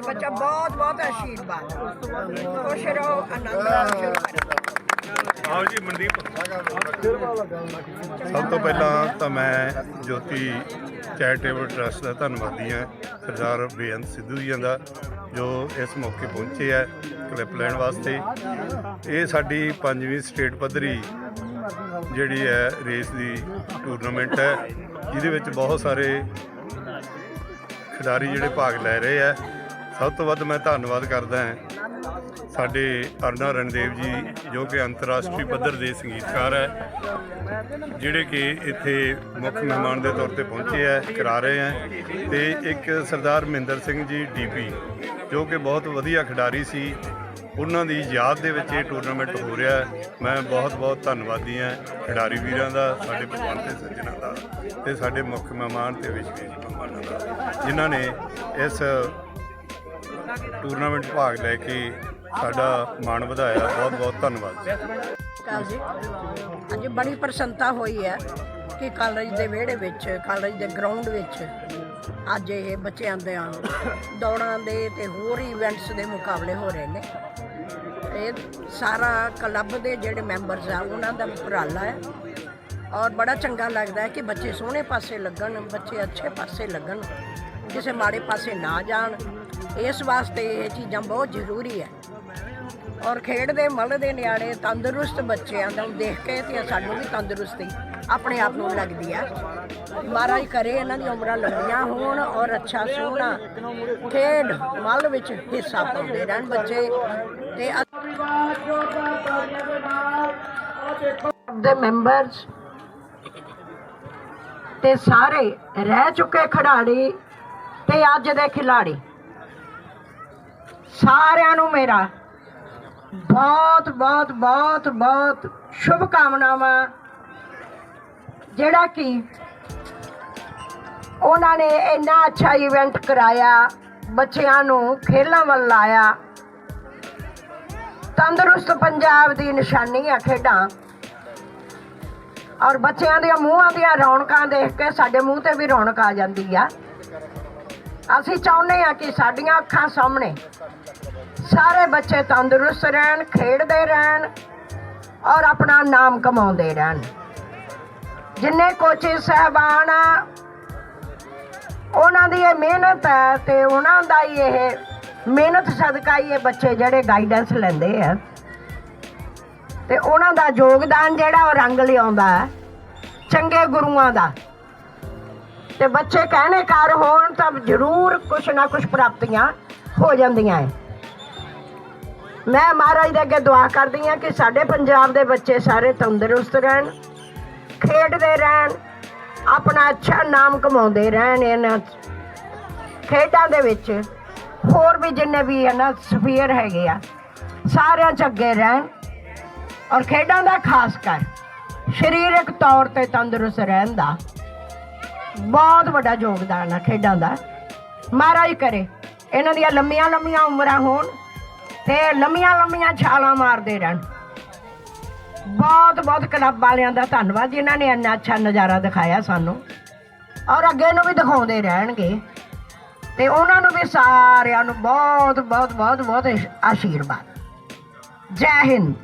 ਤੇ ਬੱਚਾ ਬਹੁਤ ਬਹੁਤ ਆਸ਼ੀਰਵਾਦ। ਖੁਸ਼ ਰਹੋ ਆਨੰਦ ਨਾਲ ਆਓ ਜੀ ਮਨਦੀਪ। ਸਭ ਤੋਂ ਪਹਿਲਾਂ ਤਾਂ ਮੈਂ ਜੋਤੀ ਚੈਰੀਟੇਬਲ ਟਰਸਟ ਦਾ ਧੰਨਵਾਦੀ ਹਾਂ ਸਰਦਾਰ ਬੇਅੰਤ ਸਿੱਧੂ ਜੀ ਦਾ ਜੋ ਇਸ ਮੌਕੇ ਪਹੁੰਚੇ ਹੈ ਕਲਿੱਪ ਲੈਣ ਵਾਸਤੇ। ਇਹ ਸਾਡੀ ਪੰਜਵੀਂ ਸਟੇਟ ਪੱਧਰੀ ਜਿਹੜੀ ਹੈ ਰੇਸ ਦੀ ਟੂਰਨਾਮੈਂਟ ਹੈ ਜਿਹਦੇ ਵਿੱਚ ਬਹੁਤ ਸਾਰੇ ਖਿਡਾਰੀ ਜਿਹੜੇ ਭਾਗ ਲੈ ਰਹੇ ਆ। ਸਭ ਤੋਂ ਵੱਧ ਮੈਂ ਧੰਨਵਾਦ ਕਰਦਾ ਹਾਂ ਸਾਡੇ ਅਰਨਾ ਰਣਦੇਵ ਜੀ, ਜੋ ਕਿ ਅੰਤਰਰਾਸ਼ਟਰੀ ਪੱਧਰ ਦੇ ਸੰਗੀਤਕਾਰ ਹੈ, ਜਿਹੜੇ ਕਿ ਇੱਥੇ ਮੁੱਖ ਮਹਿਮਾਨ ਦੇ ਤੌਰ ਤੇ ਪਹੁੰਚੇ ਹੈ, ਕਰਾ ਰਹੇ ਹੈ ਤੇ ਇੱਕ ਸਰਦਾਰ ਮਹਿੰਦਰ ਸਿੰਘ ਜੀ ਡੀਪੀ ਜੋ ਕਿ ਬਹੁਤ ਵਧੀਆ ਖਿਡਾਰੀ ਸੀ। ਉਹਨਾਂ ਦੀ ਯਾਦ ਦੇ ਵਿੱਚ ਇਹ ਟੂਰਨਾਮੈਂਟ ਹੋ ਰਿਹਾ ਹੈ। ਮੈਂ ਬਹੁਤ ਬਹੁਤ ਧੰਨਵਾਦੀ ਹਾਂ ਖਿਡਾਰੀ ਵੀਰਾਂ ਦਾ, ਸਾਡੇ ਭਗਵਾਨ ਤੇ ਸੱਜਣਾ ਦਾ ਤੇ ਸਾਡੇ ਮੁੱਖ ਮਹਿਮਾਨ ਤੇ ਵਿਸ਼ੇਸ਼ ਮਹਿਮਾਨਾਂ ਦਾ, ਜਿਨ੍ਹਾਂ ਨੇ ਇਸ ਟੂਰਨਾਮੈਂਟ ਭਾਗ ਲੈ ਕੇ ਸਾਡਾ ਮਾਣ ਵਧਾਇਆ। ਬਹੁਤ ਬਹੁਤ ਧੰਨਵਾਦ ਕਾਲ ਜੀ। ਅੱਜ ਬੜੀ ਪ੍ਰਸੰਨਤਾ ਹੋਈ ਹੈ ਕਿ ਕਾਲਜ ਦੇ ਵਿਹੜੇ ਵਿੱਚ, ਕਾਲਜ ਦੇ ਗਰਾਊਂਡ ਵਿੱਚ ਅੱਜ ਇਹ ਬੱਚਿਆਂ ਦੇ ਦੌੜਾਂ ਦੇ ਤੇ ਹੋਰ ਇਵੈਂਟਸ ਦੇ ਮੁਕਾਬਲੇ ਹੋ ਰਹੇ ਨੇ। ਇਹ ਸਾਰਾ ਕਲੱਬ ਦੇ ਜਿਹੜੇ ਮੈਂਬਰਸ ਆ, ਉਹਨਾਂ ਦਾ ਉਪਰਾਲਾ ਹੈ। ਔਰ ਬੜਾ ਚੰਗਾ ਲੱਗਦਾ ਹੈ ਕਿ ਬੱਚੇ ਸੋਹਣੇ ਪਾਸੇ ਲੱਗਣ, ਬੱਚੇ ਅੱਛੇ ਪਾਸੇ ਲੱਗਣ, ਕਿਸੇ ਮਾੜੇ ਪਾਸੇ ਨਾ ਜਾਣ। ਇਸ ਵਾਸਤੇ ਇਹ ਚੀਜ਼ਾਂ ਬਹੁਤ ਜ਼ਰੂਰੀ ਹੈ। ਔਰ ਖੇਡਦੇ ਮਲਦੇ ਨਿਆਣੇ ਤੰਦਰੁਸਤ ਬੱਚਿਆਂ ਨੂੰ ਦੇਖ ਕੇ ਤੇ ਸਾਨੂੰ ਵੀ ਤੰਦਰੁਸਤੀ ਆਪਣੇ ਆਪ ਨੂੰ ਲੱਗਦੀ ਆ ਮਹਾਰਾਜ ਕਰੇ ਇਹਨਾਂ ਦੀ ਉਮਰਾਂ ਲੰਬੀਆਂ ਹੋਣ ਔਰ ਅੱਛਾ ਸੋਹਣਾ ਖੇਡ ਮਲ ਵਿੱਚ ਹਿੱਸਾ ਪਾਉਂਦੇ ਰਹਿਣ ਬੱਚੇ ਤੇ ਦੇ ਮੈਂਬਰਸ ਤੇ ਸਾਰੇ ਰਹਿ ਚੁੱਕੇ ਖਿਡਾਰੀ ਤੇ ਅੱਜ ਦੇ ਖਿਡਾਰੀ। ਸਾਰਿਆਂ ਨੂੰ ਮੇਰਾ ਬਹੁਤ ਬਹੁਤ ਬਹੁਤ ਬਹੁਤ ਸ਼ੁਭ ਕਾਮਨਾਵਾਂ ਜਿਹੜਾ ਕਿ ਉਹਨਾਂ ਨੇ ਇੰਨਾ ਅੱਛਾ ਇਵੈਂਟ ਕਰਾਇਆ, ਬੱਚਿਆਂ ਨੂੰ ਖੇਲਾਂ ਵੱਲ ਲਾਇਆ। ਤੰਦਰੁਸਤ ਪੰਜਾਬ ਦੀ ਨਿਸ਼ਾਨੀ ਆ ਖੇਡਾਂ। ਔਰ ਬੱਚਿਆਂ ਦੀਆਂ ਮੂੰਹਾਂ ਦੀਆਂ ਰੌਣਕਾਂ ਦੇਖ ਕੇ ਸਾਡੇ ਮੂੰਹ ਤੇ ਵੀ ਰੌਣਕ ਆ ਜਾਂਦੀ ਆ। ਅਸੀਂ ਚਾਹੁੰਦੇ ਹਾਂ ਕਿ ਸਾਡੀਆਂ ਅੱਖਾਂ ਸਾਹਮਣੇ ਸਾਰੇ ਬੱਚੇ ਤੰਦਰੁਸਤ ਰਹਿਣ, ਖੇਡਦੇ ਰਹਿਣ ਔਰ ਆਪਣਾ ਨਾਮ ਕਮਾਉਂਦੇ ਰਹਿਣ। ਜਿੰਨੇ ਕੋਚਿਸ ਸਹਿਬਾਨ ਆ, ਉਹਨਾਂ ਦੀ ਇਹ ਮਿਹਨਤ ਹੈ ਤੇ ਉਹਨਾਂ ਦਾ ਹੀ ਇਹ ਮਿਹਨਤ ਸਦਕਾ ਹੀ ਇਹ ਬੱਚੇ ਜਿਹੜੇ ਗਾਈਡੈਂਸ ਲੈਂਦੇ ਆ। ਤੇ ਉਹਨਾਂ ਦਾ ਯੋਗਦਾਨ ਜਿਹੜਾ ਉਹ ਰੰਗ ਲਿਆਉਂਦਾ ਹੈ, ਚੰਗੇ ਗੁਰੂਆਂ ਦਾ। ਤੇ ਬੱਚੇ ਕਹਿਣੇ ਕਰ ਹੋਣ ਤਾਂ ਜ਼ਰੂਰ ਕੁਛ ਨਾ ਕੁਛ ਪ੍ਰਾਪਤੀਆਂ ਹੋ ਜਾਂਦੀਆਂ ਹੈ ਮੈਂ ਮਹਾਰਾਜ ਦੇ ਅੱਗੇ ਦੁਆ ਕਰਦੀ ਹਾਂ ਕਿ ਸਾਡੇ ਪੰਜਾਬ ਦੇ ਬੱਚੇ ਸਾਰੇ ਤੰਦਰੁਸਤ ਰਹਿਣ, ਖੇਡਦੇ ਰਹਿਣ, ਆਪਣਾ ਅੱਛਾ ਨਾਮ ਕਮਾਉਂਦੇ ਰਹਿਣ ਇਹਨਾਂ ਖੇਡਾਂ ਦੇ ਵਿੱਚ। ਹੋਰ ਵੀ ਜਿੰਨੇ ਵੀ ਇਹਨਾਂ ਸਫੀਅਰ ਹੈਗੇ ਆ, ਸਾਰਿਆਂ ਚ ਅੱਗੇ ਰਹਿਣ ਔਰ ਖੇਡਾਂ ਦਾ ਖਾਸ ਕਰ, ਸਰੀਰਕ ਤੌਰ ਤੇ ਤੰਦਰੁਸਤ ਰਹਿਣ ਦਾ ਬਹੁਤ ਵੱਡਾ ਯੋਗਦਾਨ ਆ ਖੇਡਾਂ ਦਾ। ਮਹਾਰਾਜ ਕਰੇ, ਇਹਨਾਂ ਦੀਆਂ ਲੰਮੀਆਂ ਲੰਮੀਆਂ ਉਮਰਾਂ ਹੋਣ ਤੇ ਲੰਮੀਆਂ ਲੰਮੀਆਂ ਛਾਲਾਂ ਮਾਰਦੇ ਰਹਿਣ। ਬਹੁਤ ਬਹੁਤ ਕਲੱਬ ਵਾਲਿਆਂ ਦਾ ਧੰਨਵਾਦ ਜਿਨ੍ਹਾਂ ਨੇ ਇੰਨਾ ਅੱਛਾ ਨਜ਼ਾਰਾ ਦਿਖਾਇਆ ਸਾਨੂੰ। ਔਰ ਅੱਗੇ ਨੂੰ ਵੀ ਦਿਖਾਉਂਦੇ ਰਹਿਣਗੇ। ਤੇ ਉਹਨਾਂ ਨੂੰ ਵੀ ਸਾਰਿਆਂ ਨੂੰ ਬਹੁਤ ਬਹੁਤ ਬਹੁਤ ਬਹੁਤ ਆਸ਼ੀਰਵਾਦ। ਜੈ ਹਿੰਦ।